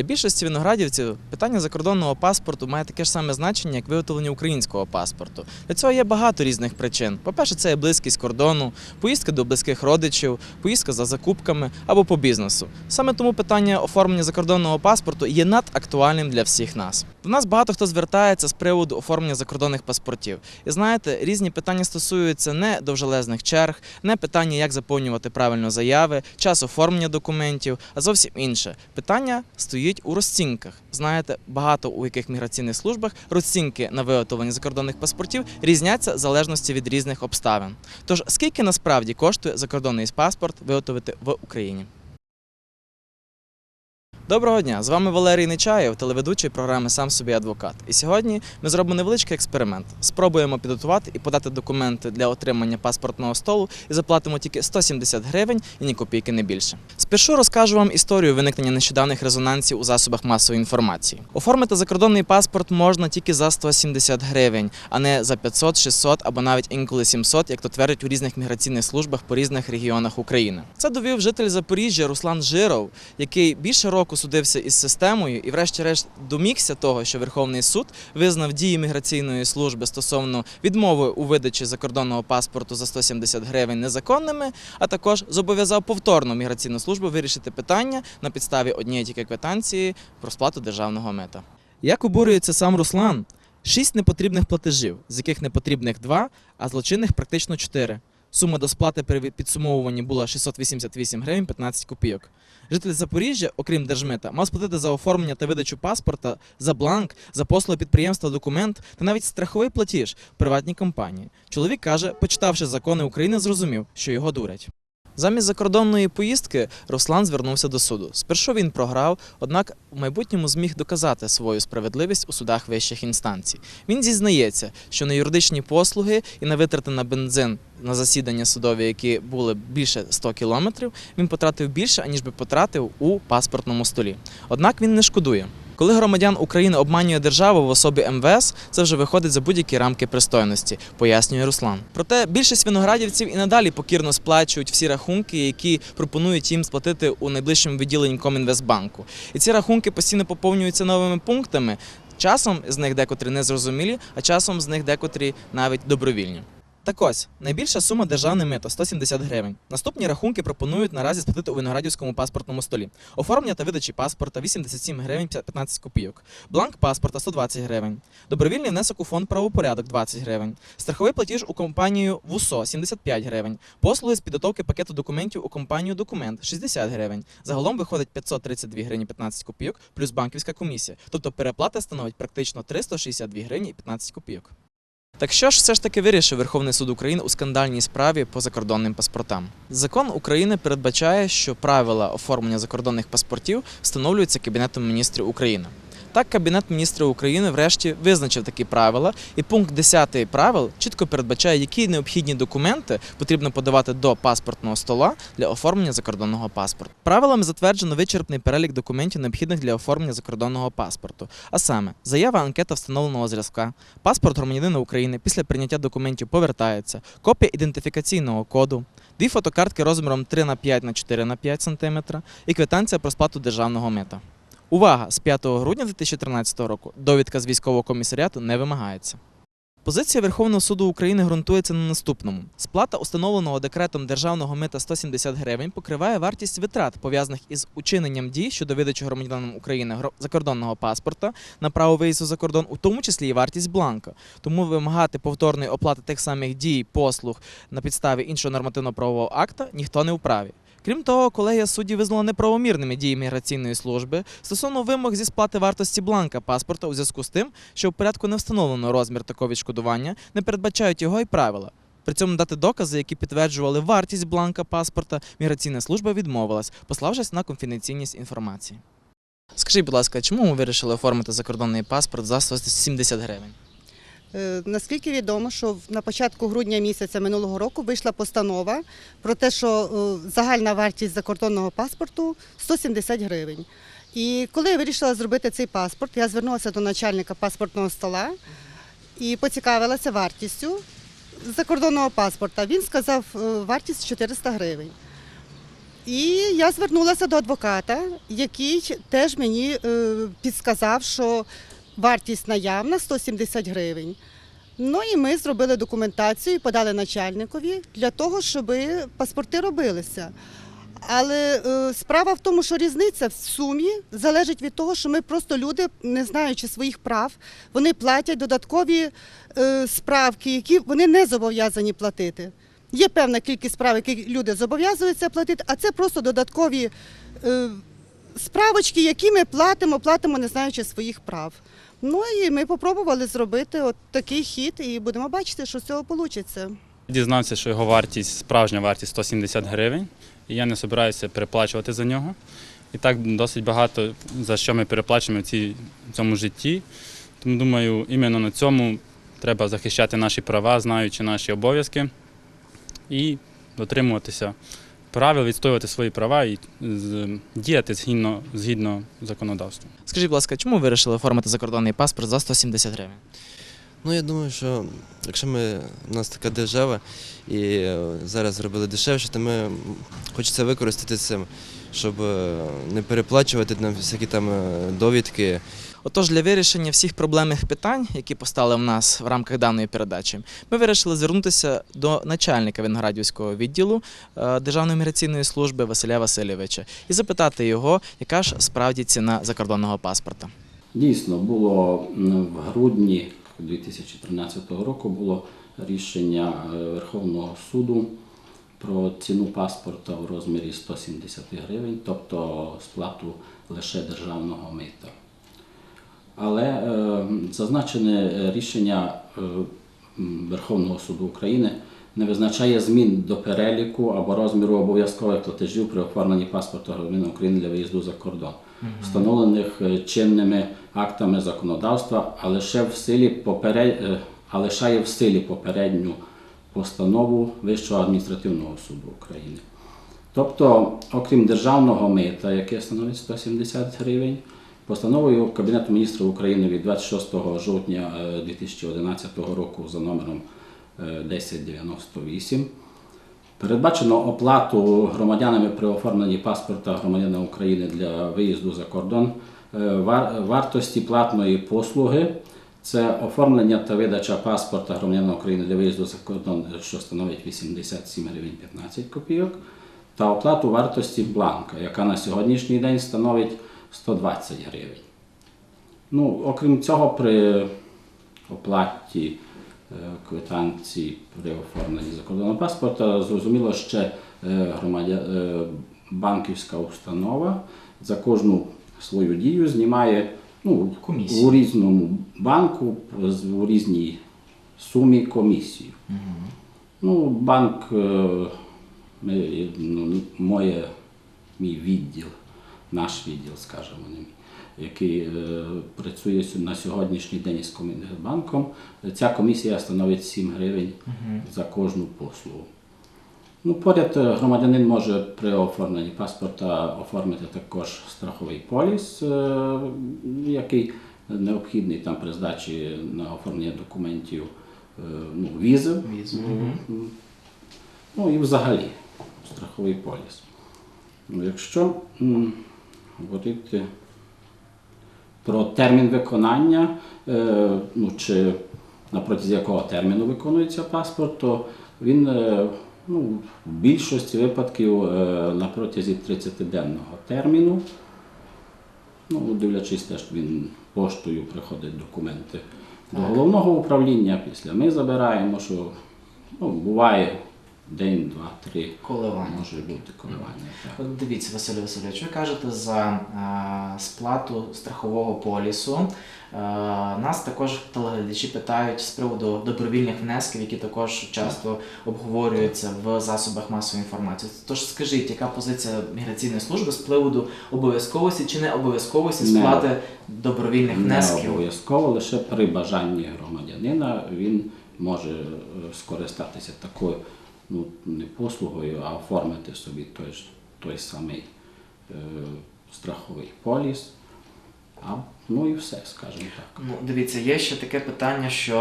Для більшості виноградівців питання закордонного паспорту має таке ж саме значення, як виготовлення українського паспорту. Для цього є багато різних причин. По-перше, це є близькість кордону, поїздка до близьких родичів, поїздка за закупками або по бізнесу. Саме тому питання оформлення закордонного паспорту є надактуальним для всіх нас. До нас багато хто звертається з приводу оформлення закордонних паспортів. І знаєте, різні питання стосуються не довжелезних черг, не питання, як заповнювати правильно заяви, час оформлення документів, а зовсім інше. Питання стоїть у розцінках. Знаєте, багато у яких міграційних службах розцінки на виготовлення закордонних паспортів різняться в залежності від різних обставин. Тож скільки насправді коштує закордонний паспорт виготовити в Україні? Доброго дня! З вами Валерій Нечаєв, телеведучий програми Сам собі адвокат. І сьогодні ми зробимо невеличкий експеримент. Спробуємо підготувати і подати документи для отримання паспортного столу і заплатимо тільки 170 гривень і ні копійки не більше. Спершу розкажу вам історію виникнення нещодавних резонансів у засобах масової інформації. Оформити закордонний паспорт можна тільки за 170 гривень, а не за 500, 600 або навіть інколи 700, як то твердять у різних міграційних службах по різних регіонах України. Це довів житель Запоріжжя Руслан Жиров, який більше року судився із системою і, врешті-решт, домігся того, що Верховний суд визнав дії міграційної служби стосовно відмови у видачі закордонного паспорту за 170 гривень незаконними, а також зобов'язав повторно міграційну службу вирішити питання на підставі однієї тільки квитанції про сплату державного мита. Як обурюється сам Руслан? Шість непотрібних платежів, з яких непотрібних два, а злочинних практично чотири. Сума до сплати при підсумовуванні була 688 гривень 15 копійок. Житель Запоріжжя, окрім держмита, мав сплатити за оформлення та видачу паспорта, за бланк, за послуги підприємства документ та навіть страховий платіж в приватній компанії. Чоловік каже, почитавши закони України, зрозумів, що його дурять. Замість закордонної поїздки Руслан звернувся до суду. Спершу він програв, однак в майбутньому зміг доказати свою справедливість у судах вищих інстанцій. Він зізнається, що на юридичні послуги і на витрати на бензин на засідання судові, які були більше 100 кілометрів, він потратив більше, аніж би потратив у паспортному столі. Однак він не шкодує. Коли громадян України обманює державу в особі МВС, це вже виходить за будь-які рамки пристойності, пояснює Руслан. Проте більшість виноградівців і надалі покірно сплачують всі рахунки, які пропонують їм сплатити у найближчому відділенні Комінвестбанку. І ці рахунки постійно поповнюються новими пунктами. Часом з них декотрі незрозумілі, а часом з них декотрі навіть добровільні. Так ось, найбільша сума державне мито 170 гривень. Наступні рахунки пропонують наразі сплатити у виноградівському паспортному столі. Оформлення та видачі паспорта 87 гривень 15 копійок. Бланк паспорта 120 гривень. Добровільний внесок у фонд правопорядок 20 гривень. Страховий платіж у компанію ВУСО 75 гривень. Послуги з підготовки пакету документів у компанію Документ 60 гривень. Загалом виходить 532 гривні 15 копійок плюс банківська комісія. Тобто переплата становить практично 362 гривні 15 копійок. Так що ж все ж таки вирішив Верховний суд України у скандальній справі по закордонним паспортам? Закон України передбачає, що правила оформлення закордонних паспортів встановлюються Кабінетом міністрів України. Так, Кабінет міністрів України врешті визначив такі правила, і пункт 10 правил чітко передбачає, які необхідні документи потрібно подавати до паспортного стола для оформлення закордонного паспорту. Правилами затверджено вичерпний перелік документів, необхідних для оформлення закордонного паспорту. А саме, заява анкета встановленого зразка, паспорт громадянина України після прийняття документів повертається, копія ідентифікаційного коду, дві фотокартки розміром 3 на 5 на 4 на 5 см і квитанція про сплату державного мита. Увага! З 5 грудня 2013 року довідка з військового комісаріату не вимагається. Позиція Верховного суду України ґрунтується на наступному: сплата установленого декретом державного мита 170 гривень покриває вартість витрат, пов'язаних із учиненням дій щодо видачі громадянам України закордонного паспорта на право виїзду за кордон, у тому числі і вартість бланка. Тому вимагати повторної оплати тих самих дій, послуг на підставі іншого нормативно-правового акта ніхто не вправі. Крім того, колегія суддів визнала неправомірними дії міграційної служби стосовно вимог зі сплати вартості бланка паспорта у зв'язку з тим, що в порядку не встановлено розмір такого відшкодування, не передбачають його й правила. При цьому дати докази, які підтверджували вартість бланка паспорта, міграційна служба відмовилась, пославшись на конфіденційність інформації. Скажіть, будь ласка, чому ви вирішили оформити закордонний паспорт за 170 гривень? Е, Наскільки відомо, що на початку грудня місяця минулого року вийшла постанова про те, що е, загальна вартість закордонного паспорту 170 гривень. І коли я вирішила зробити цей паспорт, я звернулася до начальника паспортного стола і поцікавилася вартістю закордонного паспорта. Він сказав е, вартість 400 гривень. І я звернулася до адвоката, який теж мені підсказав, що вартість наявна 170 гривень. Ну і ми зробили документацію подали начальникові для того, щоб паспорти робилися. Але е, справа в тому, що різниця в сумі залежить від того, що ми просто люди, не знаючи своїх прав, вони платять додаткові е, справки, які вони не зобов'язані платити. Є певна кількість справ, які люди зобов'язуються платити, а це просто додаткові е, справочки, які ми платимо, платимо, не знаючи своїх прав. Ну і ми спробували зробити от такий хід, і будемо бачити, що з цього вийде. Дізнався, що його вартість, справжня вартість 170 гривень, і я не збираюся переплачувати за нього. І так досить багато за що ми переплачуємо в в цьому житті. Тому думаю, іменно на цьому треба захищати наші права, знаючи наші обов'язки і дотримуватися правил, відстоювати свої права і діяти згідно, згідно законодавства. Скажіть, будь ласка, чому ви вирішили оформити закордонний паспорт за 170 гривень? Ну, я думаю, що якщо ми, у нас така держава і е, зараз зробили дешевше, то ми хочеться використати це, щоб е, не переплачувати на всякі там е, довідки. Отож, для вирішення всіх проблемних питань, які постали в нас в рамках даної передачі, ми вирішили звернутися до начальника Виноградівського відділу е, Державної міграційної служби Василя Васильовича і запитати його, яка ж справді ціна закордонного паспорта. Дійсно, було в грудні 2013 року було рішення е, Верховного суду про ціну паспорта в розмірі 170 гривень, тобто сплату лише державного мита. Але е, зазначене рішення е, Верховного суду України не визначає змін до переліку або розміру обов'язкових платежів при оформленні паспорта громадянина України для виїзду за кордон, встановлених е, чинними актами законодавства, а лише в силі поперед... е, а лишає в силі попередню постанову Вищого адміністративного суду України. Тобто, окрім державного мита, яке становить 170 гривень, постановою Кабінету міністрів України від 26 жовтня е, 2011 року за номером е, 1098 передбачено оплату громадянами при оформленні паспорта громадянина України для виїзду за кордон е, вартості платної послуги. Це оформлення та видача паспорта громадянина України для виїзду за кордон, що становить 87 гривень 15 копійок, та оплату вартості бланка, яка на сьогоднішній день становить 120 гривень. Ну, окрім цього, при оплаті е, квитанції при оформленні закордонного паспорта, зрозуміло, ще е, громадя... е, банківська установа за кожну свою дію знімає ну, Комісію. у різному банку, у різній сумі комісію. Ну, банк, ми, ну, моє, мій відділ, наш відділ, скажімо, який е, працює на сьогоднішній день із Комінбанком, ця комісія становить 7 гривень за кожну послугу. Ну, поряд е, громадянин може при оформленні паспорта оформити також страховий поліс, е, який необхідний там при здачі на оформлення документів ну, візи. М, Ну і взагалі страховий поліс. Ну, якщо говорити про термін виконання, е, ну, чи на протязі якого терміну виконується паспорт, то він е, ну, в більшості випадків е, на протязі 30-денного терміну. Ну, дивлячись теж, він поштою приходять документи до головного управління. Після ми забираємо, що ну, буває день, два, три. Коливання. Може бути коливання. Так. От дивіться, Василь Васильович, ви кажете за е, сплату страхового полісу. Е, нас також телеглядачі питають з приводу добровільних внесків, які також часто обговорюються в засобах масової інформації. Тож скажіть, яка позиція міграційної служби з приводу обов'язковості чи не обов'язковості Не. сплати добровільних Не внесків? обов'язково, лише при бажанні громадянина він може е, скористатися такою ну, не послугою, а оформити собі той, ж- той самий е, страховий поліс. А, ну і все, скажімо так. Ну, дивіться, є ще таке питання, що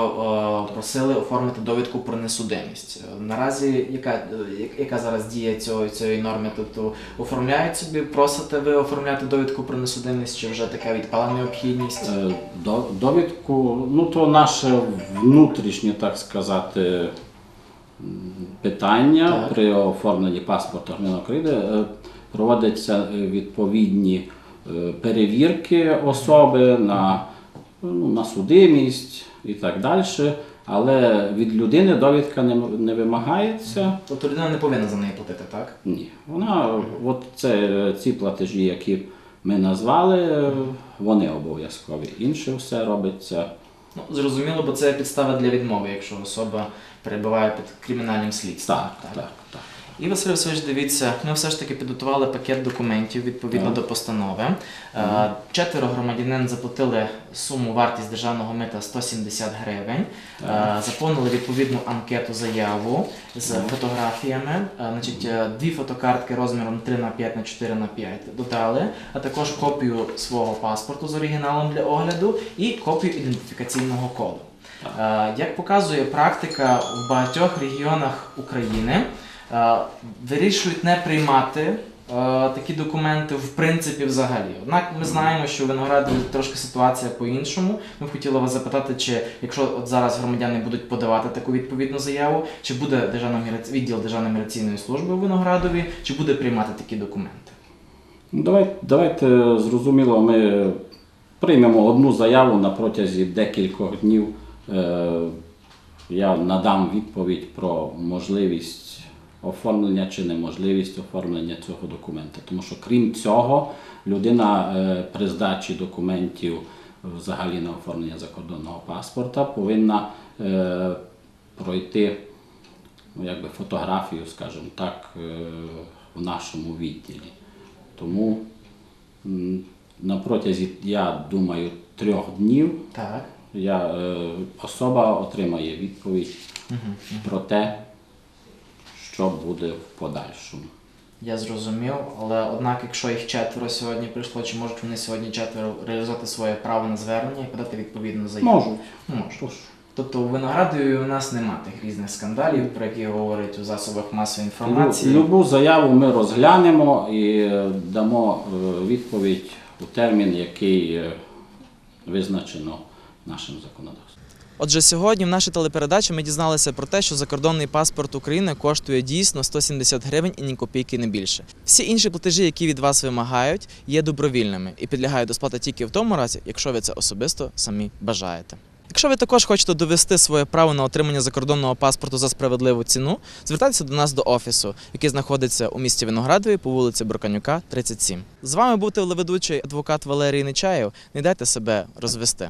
е, просили оформити довідку про несудимість. Е, Наразі яка, е, яка зараз дія цього, цієї норми? Тобто оформляють собі, просите ви оформляти довідку про несудимість, чи вже така відпала необхідність? Е, до- Довідку, ну то наше внутрішнє, так сказати, питання Так. при оформленні паспорта громадянина України. Е, Проводяться е, відповідні е, перевірки особи на, ну, на судимість і так далі. Але від людини довідка не, не вимагається. Тобто людина не повинна за неї платити, так? Ні. Вона, от це, ці платежі, які ми назвали, е, вони обов'язкові. Інше все робиться. Ну, зрозуміло, бо це підстава для відмови, якщо особа перебуває під кримінальним слідством. Так, так, так. І Василь Васильович, дивіться, ми все ж таки підготували пакет документів відповідно Так. до постанови. Е, Четверо громадянин заплатили суму вартість державного мита 170 гривень. Е, Заповнили відповідну анкету заяву з фотографіями. Е, Значить, дві фотокартки розміром 3 на 5 на 4 на 5 додали, а також копію свого паспорту з оригіналом для огляду і копію ідентифікаційного коду. Е, Як показує практика в багатьох регіонах України, е, вирішують не приймати е, такі документи в принципі взагалі. Однак ми знаємо, що в Винограді трошки ситуація по-іншому. Ми б хотіли вас запитати, чи якщо от зараз громадяни будуть подавати таку відповідну заяву, чи буде державна відділ Державної міграційної служби у Виноградові, чи буде приймати такі документи? Ну, Давайте, давайте зрозуміло, ми приймемо одну заяву на протязі декількох днів. Е, Я надам відповідь про можливість оформлення чи неможливість оформлення цього документа. Тому що крім цього, людина е, при здачі документів взагалі на оформлення закордонного паспорта повинна е, пройти ну, якби фотографію, скажімо так, в нашому відділі. Тому на протязі, я думаю, трьох днів Так. Я, е, особа отримає відповідь про те, що буде в подальшому. Я зрозумів, але однак, якщо їх четверо сьогодні прийшло, чи можуть вони сьогодні четверо реалізувати своє право на звернення і подати відповідну заяву? Можуть. Можуть. Тобто у Виноградові у нас нема тих різних скандалів, про які говорять у засобах масової лю- інформації. Любу заяву ми розглянемо і е, дамо е, відповідь у термін, який е, визначено нашим законодавством. Отже, сьогодні в нашій телепередачі ми дізналися про те, що закордонний паспорт України коштує дійсно 170 гривень і ні копійки не більше. Всі інші платежі, які від вас вимагають, є добровільними і підлягають до сплати тільки в тому разі, якщо ви це особисто самі бажаєте. Якщо ви також хочете довести своє право на отримання закордонного паспорту за справедливу ціну, звертайтеся до нас до офісу, який знаходиться у місті Виноградові по вулиці Бурканюка, 37. З вами був телеведучий адвокат Валерій Нечаєв. Не дайте себе розвести.